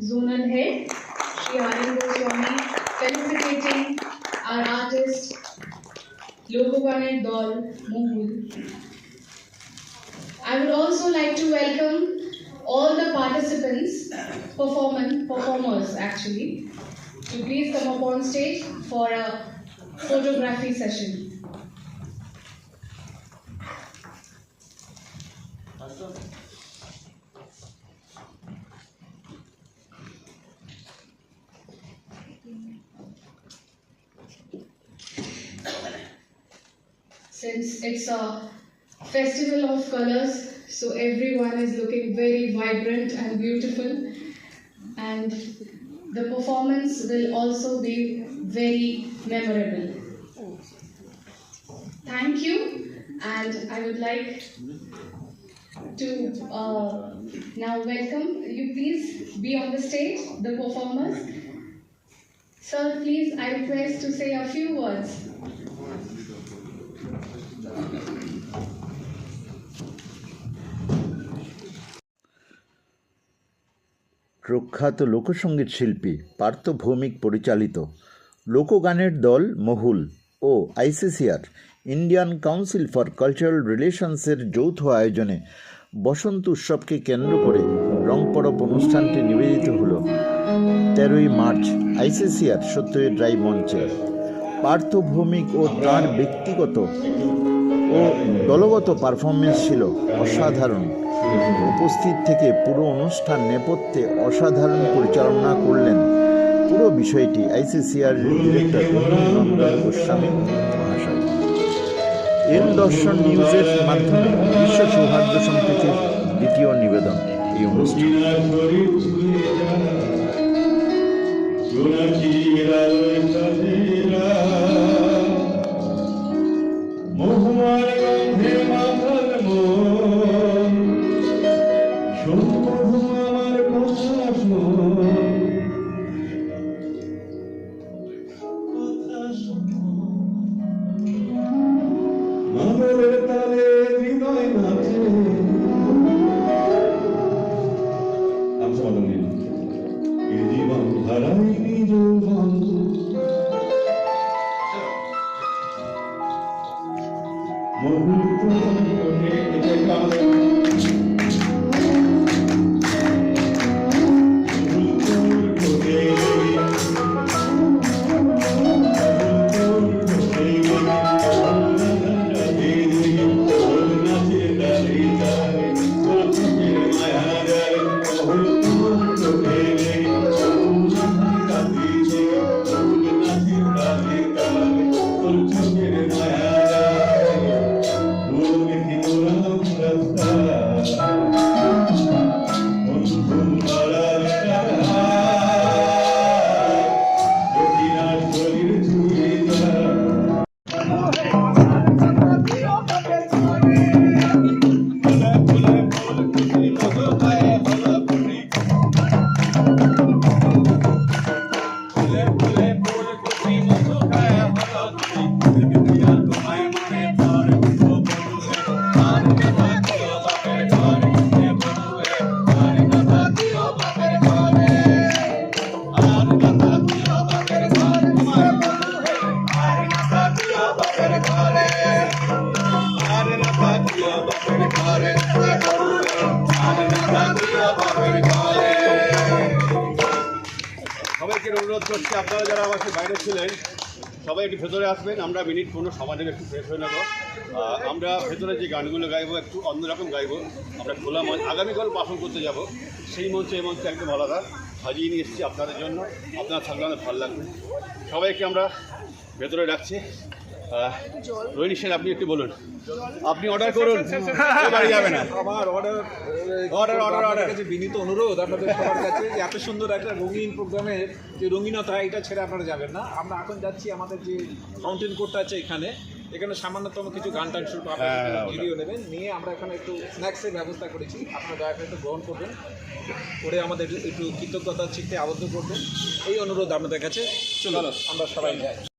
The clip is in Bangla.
zonal head, Shri Anand Goswami, felicitating our artist, Logoganet Dol Mohul. I would also like to welcome all the participants, performers actually, to please come up on stage for a photography session. Since it's a festival of colors, so everyone is looking very vibrant and beautiful, and the performance will also be very memorable. Thank you, and I would like to uh, now welcome you. Please be on the stage, the performers. Sir, please, I request to say a few words. প্রখ্যাত লোকসঙ্গীত শিল্পী পার্থ ভৌমিক পরিচালিত লোকগানের দল মহুল ও ICCR, Indian council for cultural রিলেশনসের যৌথ আয়োজনে বসন্ত উৎসবকে কেন্দ্র করে রং পরব অনুষ্ঠানটি নিবেদিত হল তেরোই মার্চ আইসিসিআর সত্যজিৎ রায় মঞ্চে। পার্থ ভৌমিক ও তার ব্যক্তিগত ও দলগত পারফরমেন্স ছিল অসাধারণ। উপস্থিত থেকে পুরো অনুষ্ঠান নেপথ্যে অসাধারণ পরিচালনা করলেন পুরো বিষয়টি আইসিসিআর গোস্বামী এন দর্শন নিউজের মাধ্যমে বিশ্ব সৌহার্দ্য সম্প্রীতির দ্বিতীয় নিবেদন এই অনুষ্ঠান। Muito obrigado. সবাইকে অনুরোধ করছি আপনারা যারা আমার বাইরে ছিলেন সবাই একটু ভেতরে আসবেন আমরা মিনিট কোনো সমাজের একটু ফ্রেশ হয়ে নেব। আমরা ভেতরে যে গানগুলো গাইবো একটু অন্যরকম গাইবো আমরা খোলা মঞ্চ আগামীকাল পাশন করতে যাব। সেই মঞ্চে এই মঞ্চে একদম আলাদা। সাজিয়ে নিয়ে এসেছি আপনাদের জন্য। আপনারা থাকলে আমাদের ভালো লাগবে। সবাইকে আমরা ভেতরে আহ, রোহিণী সেন আপনি একটু বলুন। আপনি অর্ডার করুন। বাড়ি যাবে না। আমার অর্ডার order, আপনাদের order. কাছে বিনীত অনুরোধ আপনাদের সবার কাছে যে এত সুন্দর একটা রঙিন প্রোগ্রামের যে রঙিনতা এটা ছেড়ে আপনারা যাবেন না। আমরা এখন যাচ্ছি আমাদের যে ফাউন্টেন কোর্টটা আছে এখানে। এখানে সামান্যতম কিছু গান টান শুরু হ্যাঁ, হ্যাঁ, ভিডিও নেবেন। নিয়ে আমরা এখানে একটু স্ন্যাক্সের ব্যবস্থা করেছি। আপনারা দয়া করে একটু গ্রহণ করবেন। করে আমাদের একটু কৃতজ্ঞতার চিত্তে আবদ্ধ করবেন। এই অনুরোধ আপনাদের কাছে। চলো। আমরা সবাই যাই।